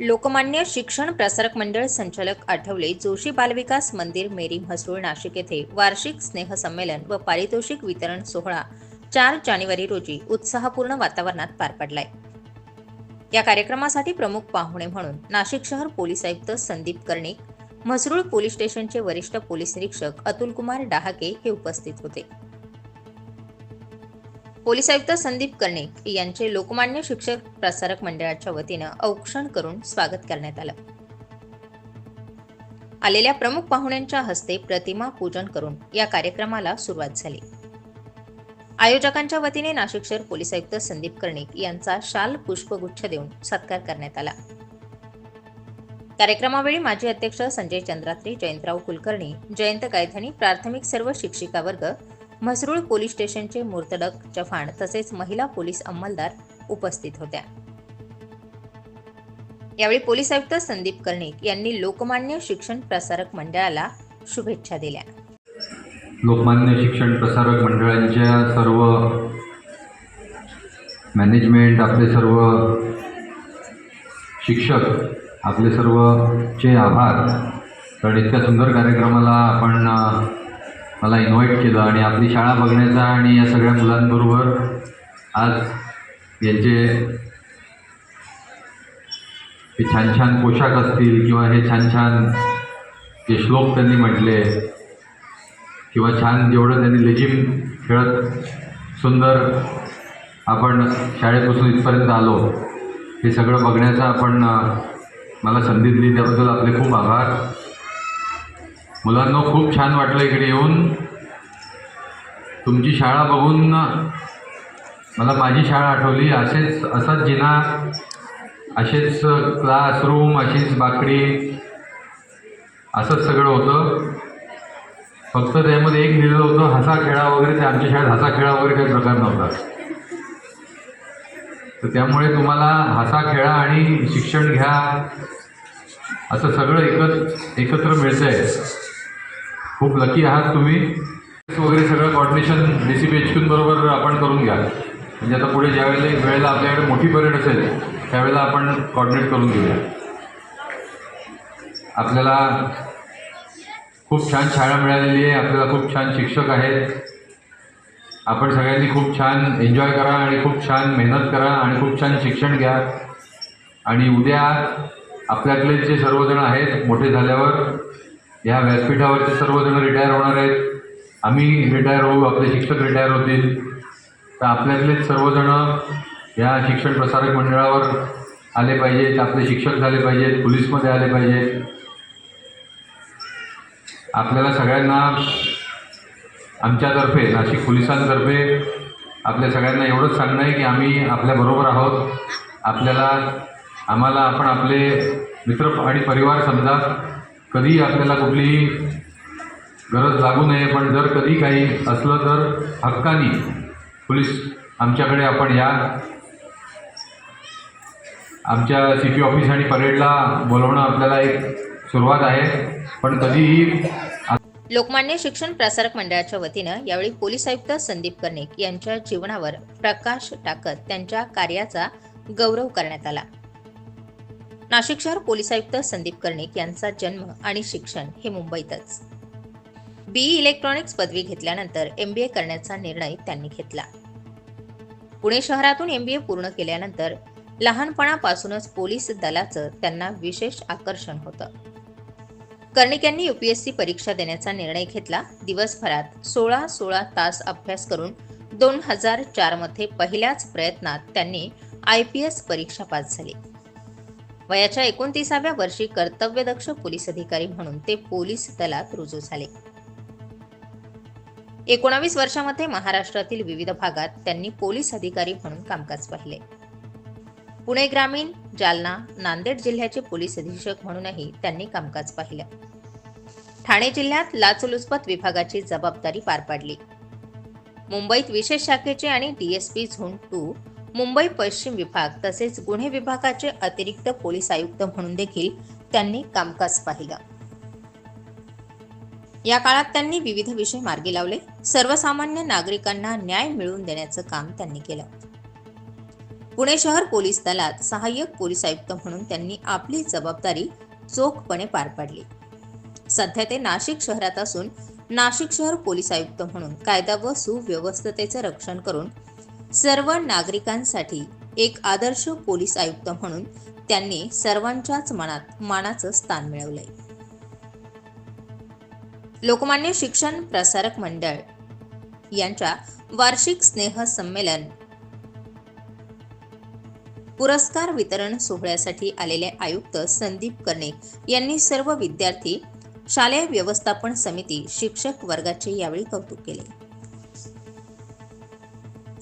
लोकमान्य शिक्षण प्रसारक मंडळ संचालक आठवले जोशी बालविकास मंदिर मेरी म्हसरूळ नाशिक येथे वार्षिक स्नेहसंमेलन व पारितोषिक वितरण सोहळा चार जानेवारी रोजी उत्साहपूर्ण वातावरणात पार पडलाय. या कार्यक्रमासाठी प्रमुख पाहुणे म्हणून नाशिक शहर पोलीस आयुक्त संदीप कर्णिक म्हसरूळ पोलीस स्टेशनचे वरिष्ठ पोलीस निरीक्षक अतुलकुमार डहाके हे उपस्थित होते. पोलीस आयुक्त संदीप कर्णिक यांचे लोकमान्य शिक्षक प्रसारक मंडळाच्या वतीनं औक्षण करून स्वागत करण्यात आलं. आलेल्या प्रमुख पाहुण्यांच्या हस्ते प्रतिमा पूजन करून या कार्यक्रमाला सुरुवात झाली. आयोजकांच्या वतीने नाशिक शहर पोलीस आयुक्त संदीप कर्णिक यांचा शाल पुष्पगुच्छ देऊन सत्कार करण्यात आला. कार्यक्रमावेळी माजी अध्यक्ष संजय चंद्रात्री जयंतराव कुलकर्णी जयंत गायधनी प्राथमिक सर्व शिक्षिका वर्ग म्हसरूळ पोलीस स्टेशनचे मूर्तडक चव्हाण तसेच महिला पोलीस अंमलदार उपस्थित होत्या. यावेळी पोलीस आयुक्त संदीप कर्णिक यांनी लोकमान्य शिक्षण प्रसारक मंडळाला शुभेच्छा दिल्या. लोकमान्य शिक्षण प्रसारक मंडळांच्या सर्व मॅनेजमेंट आपले सर्व शिक्षक आपले सर्वचे आभार. कारण इतक्या सुंदर कार्यक्रमाला आपण मला इन्व्हाइट केलं आणि आपली शाळा बघण्याचा आणि या सगळ्या मुलांबरोबर आज यांचे हे छान छान पोशाख असतील किंवा हे छान छान जे श्लोक त्यांनी म्हटले किंवा छान जेवढं त्यांनी लेजिम खेळत सुंदर आपण शाळेपासून इथपर्यंत आलो हे सगळं बघण्याचा आपण मला संधी दिली. त्याबद्दल आपले खूप आभार. मुलांना खूप छान वाटलं इकडे येऊन. तुमची शाळा बघून मला माझी शाळा आठवली. असेच असाच जिना असेच क्लासरूम अशीच बाकडी असंच सगळं होतं. फक्त त्यामध्ये एक लिहिलं होतं हसा खेळा वगैरे ते आमच्या शाळेत हसा खेळा वगैरे काही प्रकार नव्हता. तर त्यामुळे तुम्हाला हसा खेळा आणि शिक्षण घ्या असं सगळं एकत्र एकत्र मिळतं आहे खूप लकी आहात तुम्ही. वगैरे सगळं coordination D C B H बरोबर आपण करून घ्या. म्हणजे आता पुढे ज्यावेळेला वेळेला आपल्याकडे मोठी परेड असेल त्यावेळेला आपण कॉर्डिनेट करून घेऊया. आपल्याला खूप छान शाळा मिळालेली आहे. आपल्याला खूप छान शिक्षक आहेत. आपण सगळ्यांनी खूप छान एन्जॉय करा आणि खूप छान मेहनत करा आणि खूप छान शिक्षण घ्या. आणि उद्या आपल्यातले जे सर्वजण आहेत मोठे झाल्यावर या व्यासपीठावरचे सर्वजण रिटायर होणार आहेत. आम्ही रिटायर होऊ आपले शिक्षक रिटायर होतील. तर आपल्यातलेच सर्वजण या शिक्षण प्रसारक मंडळावर आले पाहिजेत आपले शिक्षक झाले पाहिजेत पोलीसमध्ये आले पाहिजेत. आपल्याला सगळ्यांना आमच्यातर्फे नाशिक पोलिसांतर्फे आपल्या सगळ्यांना एवढंच सांगणं आहे की आम्ही आपल्याबरोबर आहोत. आपल्याला आम्हाला आपण आपले मित्र आणि परिवार समजा कधीही आपल्याला कुठलीही गरज लागू नये पण जर कधी काही असलं तर हक्कानी पोलीस आमच्याकडे आपण या. आमच्या सी पी ऑफिस आणि परेडला बोलवणं आपल्याला एक सुरुवात आहे पण कधीही लोकमान्य शिक्षण प्रसारक मंडळाच्या वतीनं यावेळी पोलीस आयुक्त संदीप कर्णिक यांच्या जीवनावर प्रकाश टाकत त्यांच्या कार्याचा गौरव करण्यात आला. नाशिक शहर पोलीस आयुक्त संदीप कर्णिक यांचा जन्म आणि शिक्षण हे मुंबईतच. बीई इलेक्ट्रॉनिक्स पदवी घेतल्यानंतर एमबीए करण्याचा निर्णय त्यांनी घेतला. पुणे शहरातून एमबीए पूर्ण केल्यानंतर लहानपणापासूनच पोलीस दलाचं त्यांना विशेष आकर्षण होतं. कर्णिक यांनी यूपीएससी परीक्षा देण्याचा निर्णय घेतला. दिवसभरात सोळा सोळा तास अभ्यास करून दोन हजार चारमध्ये पहिल्याच प्रयत्नात त्यांनी आय पी एस परीक्षा पास झाली. वयाच्या एकोणतीसाव्या वर्षी कर्तव्यदक्ष पोलीस अधिकारी म्हणून ते पोलीस दलात रुजू झाले. एकोणावीस वर्षामध्ये महाराष्ट्रातील विविध भागात त्यांनी पोलीस अधिकारी म्हणून कामकाज पाहिले. पुणे ग्रामीण जालना नांदेड जिल्ह्याचे पोलीस अधीक्षक म्हणूनही त्यांनी कामकाज पाहिलं. ठाणे जिल्ह्यात लाचलुचपत विभागाची जबाबदारी पार पाडली. मुंबईत विशेष शाखेचे आणि डीएसपी झोन टू मुंबई पश्चिम विभाग तसेच गुन्हे विभागाचे अतिरिक्त पोलीस आयुक्त म्हणून देखील त्यांनी कामकाज पाहिलं. या काळात त्यांनी विविध विषय मार्गी लावले. सर्वसामान्य नागरिकांना न्याय मिळवून देण्याचं काम त्यांनी केलं. पुणे शहर पोलीस दलात सहाय्यक पोलीस आयुक्त म्हणून त्यांनी आपली जबाबदारी चोखपणे पार पाडली. सध्या ते नाशिक शहरात असून नाशिक शहर पोलीस आयुक्त म्हणून कायदा व सुव्यवस्थेचे रक्षण करून सर्व नागरिकांसाठी एक आदर्श पोलीस आयुक्त म्हणून त्यांनी सर्वांच्याच मनात मानाचं स्थान मिळवलंय. लोकमान्य शिक्षण प्रसारक मंडळ यांच्या वार्षिक स्नेह संमेलन पुरस्कार वितरण सोहळ्यासाठी आलेले आयुक्त संदीप कर्णिक यांनी सर्व विद्यार्थी शालेय व्यवस्थापन समिती शिक्षक वर्गाचे यावेळी कौतुक केले.